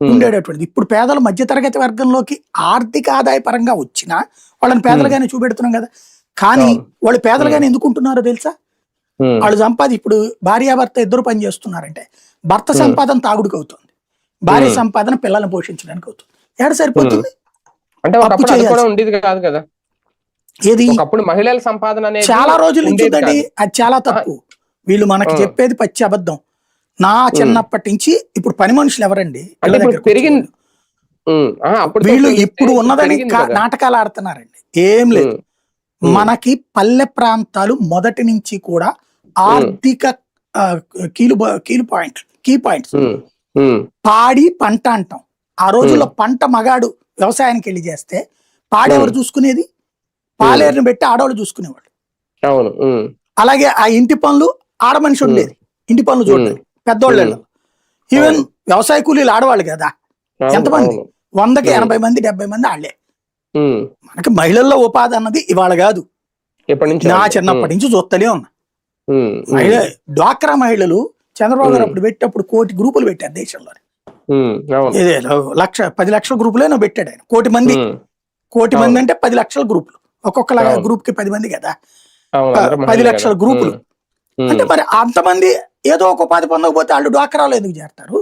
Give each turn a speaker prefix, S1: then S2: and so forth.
S1: ఉండేటటువంటిది. ఇప్పుడు పేదలు మధ్యతరగతి వర్గంలోకి ఆర్థిక ఆదాయ పరంగా వచ్చినా వాళ్ళని పేదలుగానే చూపెడుతున్నాం కదా. కానీ. వాళ్ళు పేదలుగానే ఎందుకు ఉంటున్నారో తెలుసా? వాళ్ళు సంపాది ఇప్పుడు భార్యాభర్త ఇద్దరు పని చేస్తున్నారంటే భర్త. సంపాదన తాగుడికి అవుతుంది. భార్య. సంపాదన పిల్లల్ని పోషించడానికి అవుతుంది. ఏడ సరిపోతుంది?
S2: అంటే కాదు కదా.
S1: ఏది?
S2: ఒకప్పుడు మహిళల సంపాదన
S1: చాలా రోజుల. అది చాలా తప్పు. వీళ్ళు మనకి. చెప్పేది పచ్చి అబద్ధం. నా చిన్నప్పటి నుంచి ఇప్పుడు పని మనుషులు ఎవరండి?
S2: అప్పుడు
S1: వీళ్ళు ఇప్పుడు ఉన్నదని
S2: పెరిగింది.
S1: నాటకాలు ఆడుతున్నారండి. ఏం లేదు. మనకి పల్లె ప్రాంతాలు మొదటి నుంచి కూడా ఆర్థిక కీలు కీలు పాయింట్ కీ పాయింట్స్. పాడి పంట అంటాం. ఆ రోజుల్లో పంట మగాడు వ్యవసాయానికి వెళ్ళి చేస్తే పాడి ఎవరు చూసుకునేది? పాలేరుని పెట్టి ఆడవాళ్ళు చూసుకునేవాళ్ళు. అలాగే ఆ ఇంటి పనులు ఆడ మనిషి ఉండేది. ఇంటి పనులు చూడండి పెద్దోళ్ళ. ఈవెన్ వ్యవసాయ కూలీలు ఆడవాళ్ళు కదా ఎంతమంది? వందకి. ఎనభై మంది డెబ్బై మంది
S2: ఆళ్ళే
S1: మనకి మహిళల్లో ఉపాధి అన్నది ఇవాళ కాదు నా? చిన్నప్పటి నుంచి చూస్తూనే ఉన్నా మహిళ డ్వాక్రా మహిళలు చంద్రబాబు గారు. అప్పుడు పెట్టేటప్పుడు కోటి గ్రూపులు పెట్టారు దేశంలో లక్ష పది లక్షల గ్రూపులేనో పెట్టాడు ఆయన కోటి మంది కోటి. మంది అంటే పది లక్షల గ్రూపులు ఒక్కొక్క. గ్రూప్కి పది మంది కదా పది లక్షల. గ్రూపులు. అంటే మరి అంతమంది ఏదో ఒక ఉపాధి పొందకపోతే వాళ్ళు డ్వాక్రాలో ఎందుకు చేస్తారు